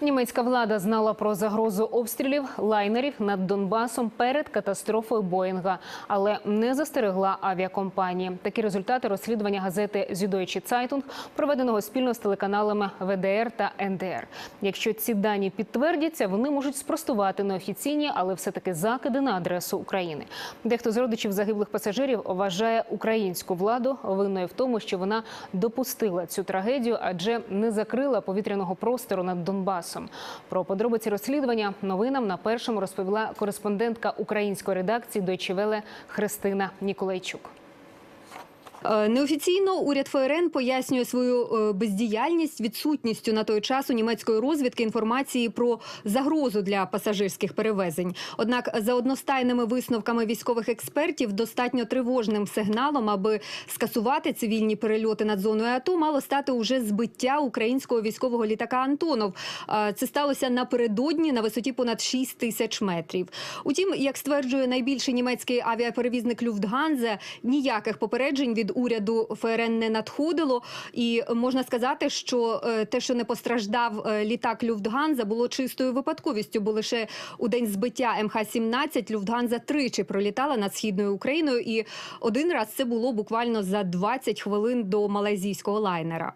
Німецька влада знала про загрозу обстрілів лайнерів над Донбасом перед катастрофою Боїнга, але не застерегла авіакомпанії. Такі результати розслідування газети «Зюдойчі Цайтунг», проведеного спільно з телеканалами ВДР та НДР. Якщо ці дані підтвердяться, вони можуть спростувати неофіційні, але все-таки закиди на адресу України. Дехто з родичів загиблих пасажирів вважає українську владу винною в тому, що вона допустила цю трагедію, адже не закрила повітряного простору над Донбасом. Про подробиці розслідування новинам на першому розповіла кореспондентка української редакції Дойчевеле Христина Ніколайчук. Е, Неофіційно уряд ФРН пояснює свою е, бездіяльність відсутністю на той час у німецької розвідки інформації про загрозу для пасажирських перевезень. Однак, за одностайними висновками військових експертів, достатньо тривожним сигналом, аби скасувати цивільні перельоти над зоною АТО, мало стати уже збиття українського військового літака Антонов. Е, Це сталося напередодні на висоті понад 6 тисяч метрів. Утім, як стверджує найбільший німецький авіаперевізник Люфтганзе, ніяких попереджень від уряду ФРН не надходило. І можна сказати, що е, те, що не постраждав е, літак Люфтганза, було чистою випадковістю, бо лише у день збиття МХ-17 Люфтганза тричі пролітала над східною Україною, і один раз це було буквально за 20 хвилин до малайзійського лайнера.